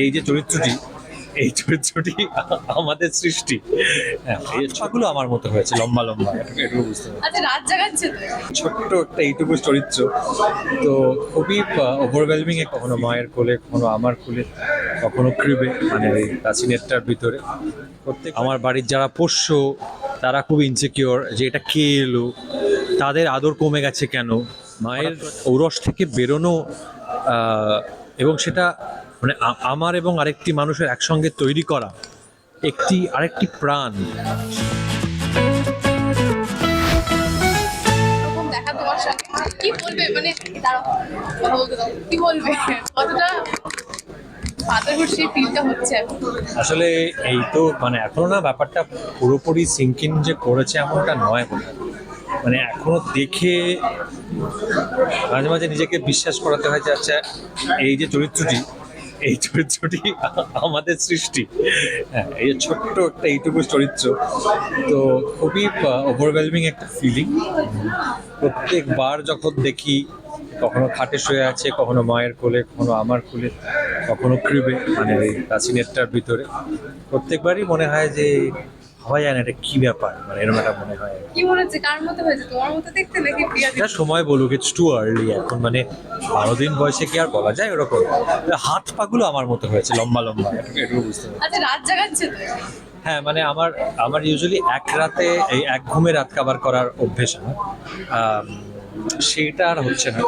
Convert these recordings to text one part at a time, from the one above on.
এই যে চরিত্রটি এই চরিত্রটি আমাদের সৃষ্টি। হ্যাঁ এই ছগুলো আমার মতো হয়েছে লম্বা লম্বা এটুকু বুঝতে পারছি। আচ্ছা ছোট্ট একটা এইটুকু চরিত্র। তো খুবই ওভারওয়েলমিং এ কখনো মায়ের কোলে কখনো আমার কোলে কখনো ক্রিবে মানে এই প্রাচীনেরটার ভিতরে। প্রত্যেক আমার বাড়ির যারা পোষ্য তারা খুব ইনসিকিওর যে এটা কে এলো তাদের আদর কমে গেছে কেন? মায়ের ঔরস থেকে বেরোনো এবং সেটা মানে আমার এবং আরেকটি মানুষের একসঙ্গে তৈরি করা একটি আরেকটি প্রাণ। কি বলবে? মানে কি বলবে? কতটা হচ্ছে। আসলে এই তো মানে এখনও না ব্যাপারটা পুরোপুরি সিঙ্কিন যে করেছে এমনটা নয় হয়। মানে এখনও দেখে মাঝে মাঝে নিজেকে বিশ্বাস করাতে হয় যে আচ্ছা এই যে চরিত্রটি এই চরিত্রটি আমাদের সৃষ্টি। হ্যাঁ এই ছোট্ট একটা এইটুকু চরিত্র, তো খুবই ওভারওয়েলমিং একটা ফিলিং প্রত্যেকবার যখন দেখি, কখনো খাটে শুয়ে আছে, কখনো মায়ের কোলে, কখনো আমার কোলে, কখনো ক্রিবে মানে এই কাছিনেরটার ভিতরে, প্রত্যেকবারই মনে হয় যে হওয়া যায় না এটা কি ব্যাপার? মানে এরকম একটা মনে হয়। কি মনে হচ্ছে? কার মতো হয়েছে তোমার মতো দেখতে নাকি প্রিয়া এটা সময় বলুক ইটস টু আর্লি এখন মানে বারো দিন বয়সে কি আর বলা যায় ওরকম? হাত পাগুলো আমার মতো হয়েছে লম্বা লম্বা এটুকু বুঝতে পারছি। আচ্ছা রাত জাগাচ্ছে তো হ্যাঁ মানে আমার আমার ইউজুয়ালি এক রাতে এই এক ঘুমে রাত কাবার করার অভ্যেস আমার সেটা আর হচ্ছে না।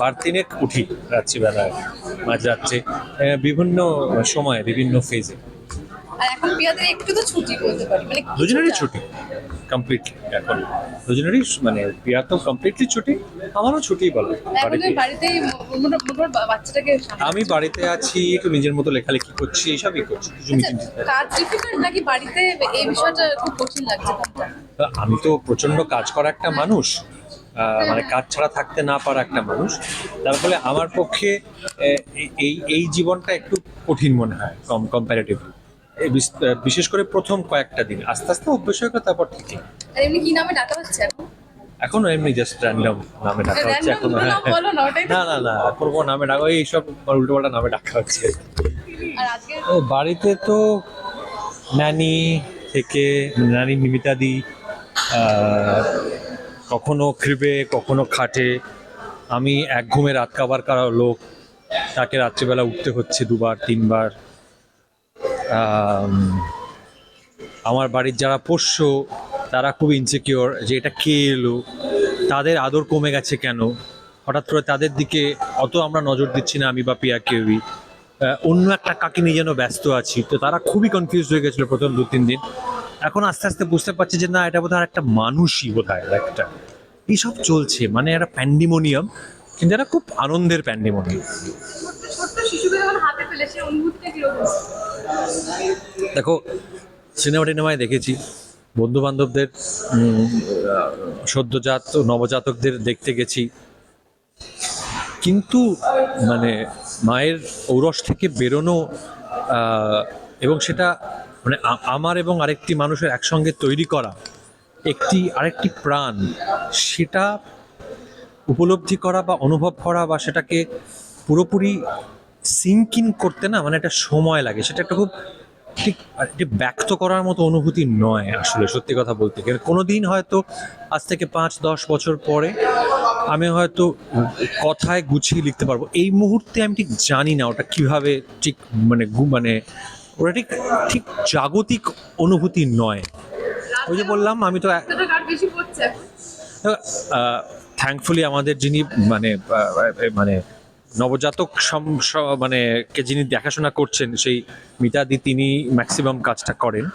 বার তিনেক উঠি রাত্রিবেলায় মাঝরাত্রে আহ, বিভিন্ন সময়ে বিভিন্ন ফেজে আর এখন প্রিয়াদের একটু তো ছুটি বলতে পারি মানে দুজনেরই ছুটি? কমপ্লিটলি এখন দুজনেরই মানে প্রিয়া তো কমপ্লিটলি ছুটি আমারও ছুটি বলে বাড়িতে মোটামুটি মোটামুটি বাচ্চাটাকে আমি বাড়িতে আছি একটু নিজের মতো লেখালেখি করছি এইসবই করছি কিছু মিটিং আচ্ছা, কাজ ডিফিকাল্ট নাকি বাড়িতে এই বিষয়টা খুব কঠিন লাগছে আমি তো প্রচণ্ড কাজ করা একটা মানুষ আহ, মানে কাজ ছাড়া থাকতে না পারা একটা মানুষ তার ফলে আমার পক্ষে এই- এই জীবনটা একটু কঠিন মনে হয় কম কম্প্যারেটিভলি বিশেষ করে প্রথম কয়েকটা দিন। আস্তে আস্তে অভ্যেস হয়ে গেলে তারপর ঠিকই এমনি কি নামে ডাকা হচ্ছে এখন? এখনও এমনি জাস্ট র্যান্ডম নামে ডাকা হচ্ছে এখনও কোনো হ্যাঁ। না না না না করব নামে ডাকা এইসব উল্টো পাল্টা নামে ডাকা হচ্ছে। ও, বাড়িতে তো নানি থেকে নানি নিমিতাদি কখনো ক্রিবে কখনো খাটে। আমি এক ঘুমে রাত কাবার করা লোক তাকে রাত্রিবেলা উঠতে হচ্ছে দুবার তিনবার। আমার বাড়ির যারা পোষ্য, তারা খুব ইনসিকিওর যে এটা কে এলো, তাদের আদর কমে গেছে কেন? হঠাৎ করে তাদের দিকে অত আমরা নজর দিচ্ছি না আমি বা পিয়া কেউই। অন্য একটা কাকিনি যেন ব্যস্ত আছি। তো তারা খুবই কনফিউজ হয়ে গেছিল প্রথম দু, তিন দিন। এখন আস্তে আস্তে বুঝতে পারছি যে না, এটা বোধহয় একটা মানুষই বোধ হয় একটা। এইসব চলছে মানে একটা প্যান্ডিমোনিয়াম কিন্তু এটা খুব আনন্দের প্যান্ডিমোনিয়াম অনুভূতিটা কীরকম? দেখো সিনেমা টিনেমায় দেখেছি। বন্ধু বান্ধবদের সদ্যজাত, নবজাতকদের দেখতে গেছি। কিন্তু মানে মায়ের ঔরস থেকে বেরোনো এবং সেটা মানে আমার এবং আরেকটি মানুষের একসঙ্গে তৈরি করা একটি, আরেকটি প্রাণ, সেটা উপলব্ধি করা বা অনুভব করা বা সেটাকে পুরোপুরি সিঙ্ক করতে না মানে একটা সময় লাগে। সেটা একটা খুব ঠিক এটি ব্যক্ত করার মতো অনুভূতি নয় আসলে সত্যি কথা বলতে। গেলে কোনো দিন হয়তো আজ থেকে পাঁচ দশ বছর পরে আমি হয়তো কথায় গুছিয়ে লিখতে পারব। এই মুহূর্তে আমি ঠিক জানি না ওটা কীভাবে ঠিক মানে মানে ওটা ঠিক ঠিক জাগতিক অনুভূতি নয়। ওই যে বললাম আমি তো থ্যাঙ্কফুলি আমাদের যিনি মানে মানে নবজাতক মানে কে যিনি দেখাশোনা করছেন সেই মিতাদি তিনি ম্যাক্সিমাম কাজটা করেন।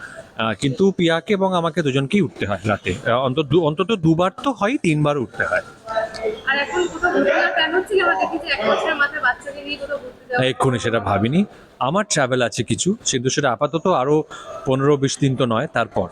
কিন্তু পিয়াকে এবং আমাকে দুজনকেই উঠতে হয় রাতে। অন্তত অন্তত দুবার তো হয় তিনবার উঠতে হয়। এক্ষুনি সেটা ভাবিনি। আমার ট্রাভেল আছে কিছু কিন্তু সেটা আপাতত আরও পনেরো বিশ দিন তো নয় তারপর।